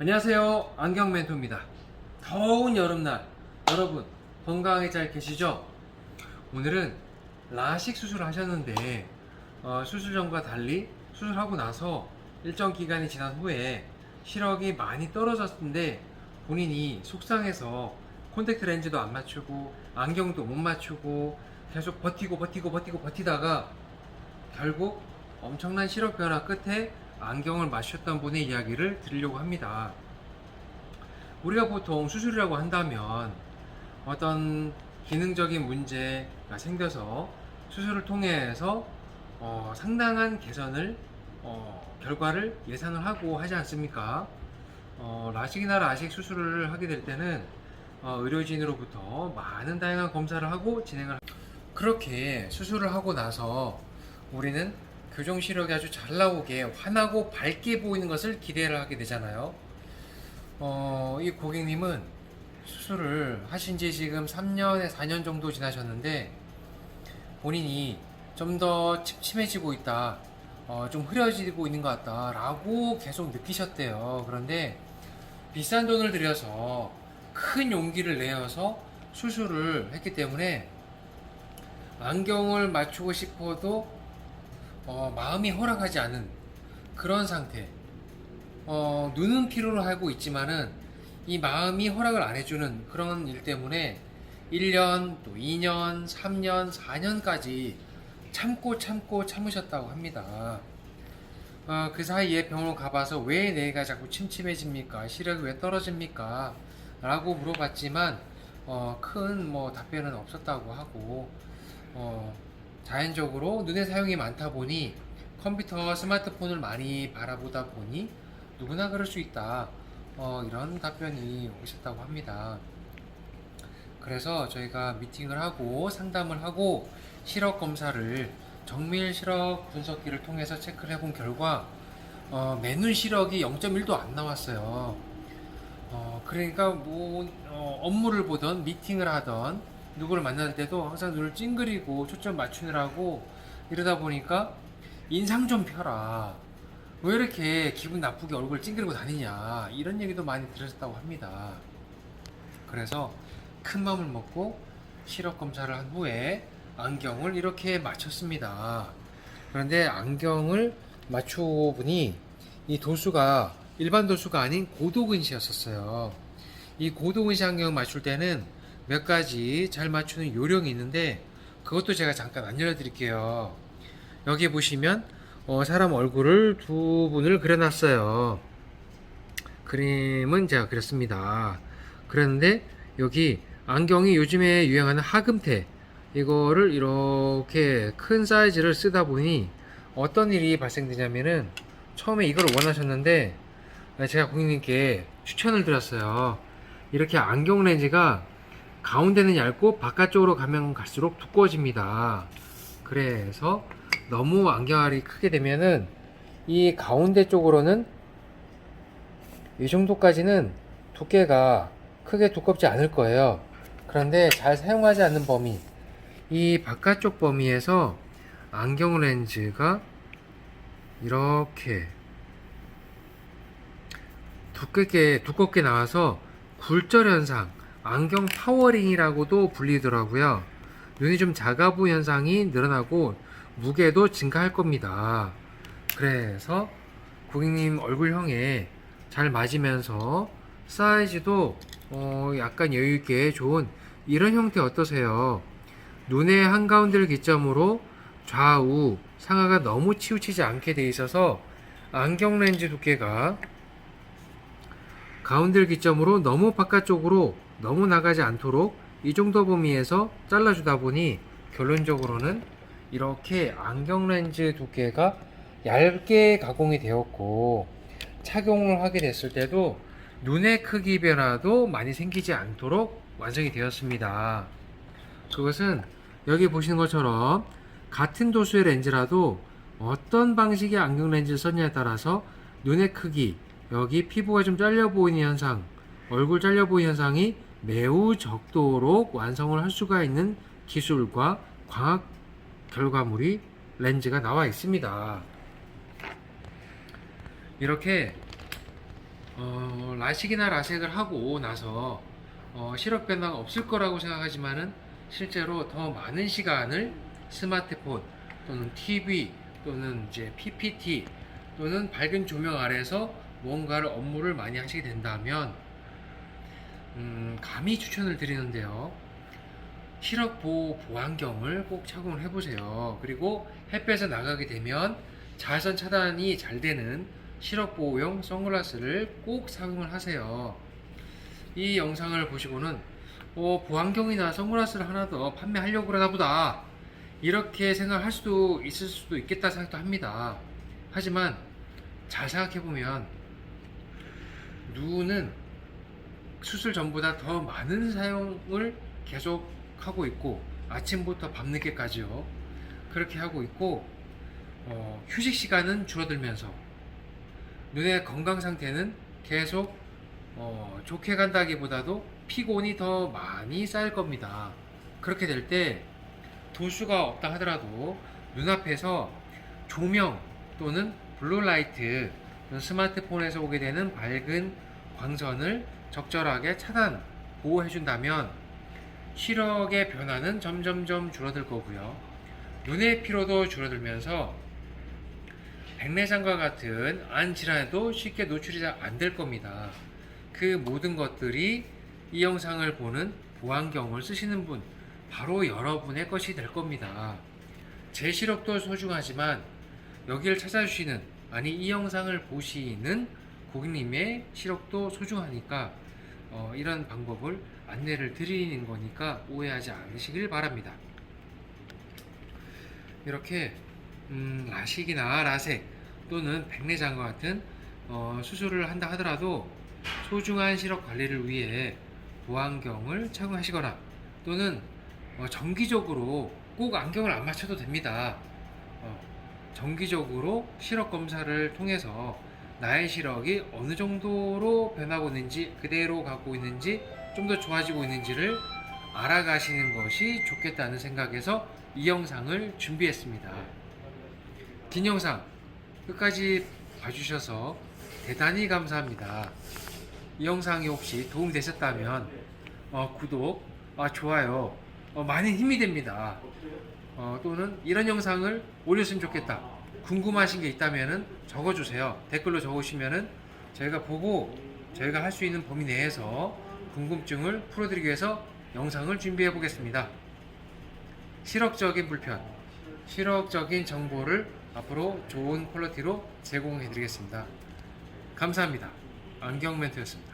안녕하세요. 안경 멘토입니다. 더운 여름날 여러분 건강하게 잘 계시죠? 오늘은 라식 수술을 하셨는데 어, 수술 전과 달리 수술하고 나서 일정 기간이 지난 후에 시력이 많이 떨어졌는데 본인이 속상해서 콘택트 렌즈도 안 맞추고 안경도 못 맞추고 계속 버티고 버티고 버티고 버티다가 결국 엄청난 시력 변화 끝에 안경을 맞추셨던 분의 이야기를 드리려고 합니다. 우리가 보통 수술이라고 한다면 어떤 기능적인 문제가 생겨서 수술을 통해서 어, 상당한 개선을 어, 결과를 예상을 하고 하지 않습니까? 어, 라식이나 라식 수술을 하게 될 때는 어, 의료진으로부터 많은 다양한 검사를 하고 진행을 그렇게 수술을 하고 나서 우리는 교정 시력이 아주 잘 나오게 환하고 밝게 보이는 것을 기대를 하게 되잖아요. 어, 이 고객님은 수술을 하신 지 지금 3년에 4년 정도 지나셨는데 본인이 좀 더 침침해지고 있다, 어, 좀 흐려지고 있는 것 같다 라고 계속 느끼셨대요. 그런데 비싼 돈을 들여서 큰 용기를 내어서 수술을 했기 때문에 안경을 맞추고 싶어도 어, 마음이 허락하지 않은 그런 상태. 어, 눈은 필요로 하고 있지만은 이 마음이 허락을 안 해주는 그런 일 때문에 1년, 또 2년, 3년, 4년까지 참고 참고 참으셨다고 합니다. 어, 그 사이에 병원 가봐서 왜 내가 자꾸 침침해집니까? 시력이 왜 떨어집니까? 라고 물어봤지만 어, 큰 뭐 답변은 없었다고 하고 어, 자연적으로 눈의 사용이 많다 보니 컴퓨터, 스마트폰을 많이 바라보다 보니 누구나 그럴 수 있다. 어, 이런 답변이 오셨다고 합니다. 그래서 저희가 미팅을 하고 상담을 하고 시력 검사를 정밀 시력 분석기를 통해서 체크를 해본 결과 어, 맨눈 시력이 0.1도 안 나왔어요. 어, 그러니까 뭐 어, 업무를 보던 미팅을 하던 누구를 만날 때도 항상 눈을 찡그리고 초점 맞추느라고 이러다 보니까 인상 좀 펴라. 왜 이렇게 기분 나쁘게 얼굴 찡그리고 다니냐. 이런 얘기도 많이 들으셨다고 합니다. 그래서 큰 마음을 먹고 시력 검사를 한 후에 안경을 이렇게 맞췄습니다. 그런데 안경을 맞추고 보니 이 도수가 일반 도수가 아닌 고도근시였었어요. 이 고도근시 안경을 맞출 때는 몇 가지 잘 맞추는 요령이 있는데 그것도 제가 잠깐 알려드릴게요. 여기 보시면 어, 사람 얼굴을 두 분을 그려놨어요. 그림은 제가 그렸습니다. 그런데 여기 안경이 요즘에 유행하는 하금테 이거를 이렇게 큰 사이즈를 쓰다 보니 어떤 일이 발생되냐면은 처음에 이걸 원하셨는데 제가 고객님께 추천을 드렸어요. 이렇게 안경 렌즈가 가운데는 얇고 바깥쪽으로 가면 갈수록 두꺼워집니다. 그래서 너무 안경알이 크게 되면은 이 가운데 쪽으로는 이 정도까지는 두께가 크게 두껍지 않을 거예요. 그런데 잘 사용하지 않는 범위, 이 바깥쪽 범위에서 안경 렌즈가 이렇게 두껍게, 두껍게 나와서 굴절 현상, 안경 타워링이라고도 불리더라고요. 눈이 좀 작아 보이는 현상이 늘어나고 무게도 증가할 겁니다. 그래서 고객님 얼굴형에 잘 맞으면서 사이즈도 어 약간 여유있게 좋은 이런 형태 어떠세요? 눈의 한가운데를 기점으로 좌우 상하가 너무 치우치지 않게 돼 있어서 안경 렌즈 두께가 가운데를 기점으로 너무 바깥쪽으로 너무 나가지 않도록 이 정도 범위에서 잘라주다 보니 결론적으로는 이렇게 안경 렌즈 두께가 얇게 가공이 되었고 착용을 하게 됐을 때도 눈의 크기 변화도 많이 생기지 않도록 완성이 되었습니다. 그것은 여기 보시는 것처럼 같은 도수의 렌즈라도 어떤 방식의 안경 렌즈를 썼냐에 따라서 눈의 크기, 여기 피부가 좀 잘려 보이는 현상, 얼굴 잘려 보이는 현상이 매우 적도록 완성을 할 수가 있는 기술과 광학 결과물이 렌즈가 나와 있습니다. 이렇게 어, 라식이나 라섹을 하고 나서 어, 시력 변화가 없을 거라고 생각하지만은 실제로 더 많은 시간을 스마트폰 또는 TV 또는 이제 PPT 또는 밝은 조명 아래서 뭔가를 업무를 많이 하시게 된다면 음, 감히 추천을 드리는데요. 시력 보호 보안경을 꼭 착용을 해보세요. 그리고 햇볕에 나가게 되면 자외선 차단이 잘 되는 시력 보호용 선글라스를 꼭 착용을 하세요. 이 영상을 보시고는 어, 보안경이나 선글라스를 하나 더 판매하려고 그러나 보다 이렇게 생각할 수도 있을 수도 있겠다 생각도 합니다. 하지만 잘 생각해 보면 눈은 수술 전보다 더 많은 사용을 계속 하고 있고 아침부터 밤늦게까지요. 그렇게 하고 있고 어, 휴식 시간은 줄어들면서 눈의 건강 상태는 계속 어, 좋게 간다기보다도 피곤이 더 많이 쌓일 겁니다. 그렇게 될 때 도수가 없다 하더라도 눈앞에서 조명 또는 블루라이트 스마트폰에서 오게 되는 밝은 광선을 적절하게 차단 보호해 준다면 시력의 변화는 점점점 줄어들 거고요. 눈의 피로도 줄어들면서 백내장과 같은 안 질환에도 쉽게 노출이 안될 겁니다. 그 모든 것들이 이 영상을 보는 보안경을 쓰시는 분, 바로 여러분의 것이 될 겁니다. 제 시력도 소중하지만 여기를 찾아주시는, 아니 이 영상을 보시는 고객님의 시력도 소중하니까 어, 이런 방법을 안내를 드리는 거니까 오해하지 않으시길 바랍니다. 이렇게 음, 라식이나 라섹 또는 백내장과 같은 어, 수술을 한다 하더라도 소중한 시력 관리를 위해 보안경을 착용하시거나 또는 어, 정기적으로 꼭 안경을 안 맞춰도 됩니다. 어, 정기적으로 시력 검사를 통해서 나의 시력이 어느 정도로 변하고 있는지 그대로 갖고 있는지 좀 더 좋아지고 있는지를 알아가시는 것이 좋겠다는 생각에서 이 영상을 준비했습니다. 긴 영상 끝까지 봐주셔서 대단히 감사합니다. 이 영상이 혹시 도움이 되셨다면 어, 구독, 아, 좋아요 어, 많은 힘이 됩니다. 어, 또는 이런 영상을 올렸으면 좋겠다. 궁금하신 게 있다면 적어주세요. 댓글로 적으시면은 저희가 보고 저희가 할 수 있는 범위 내에서 궁금증을 풀어드리기 위해서 영상을 준비해 보겠습니다. 실업적인 불편, 실업적인 정보를 앞으로 좋은 퀄리티로 제공해 드리겠습니다. 감사합니다. 안경 멘트였습니다.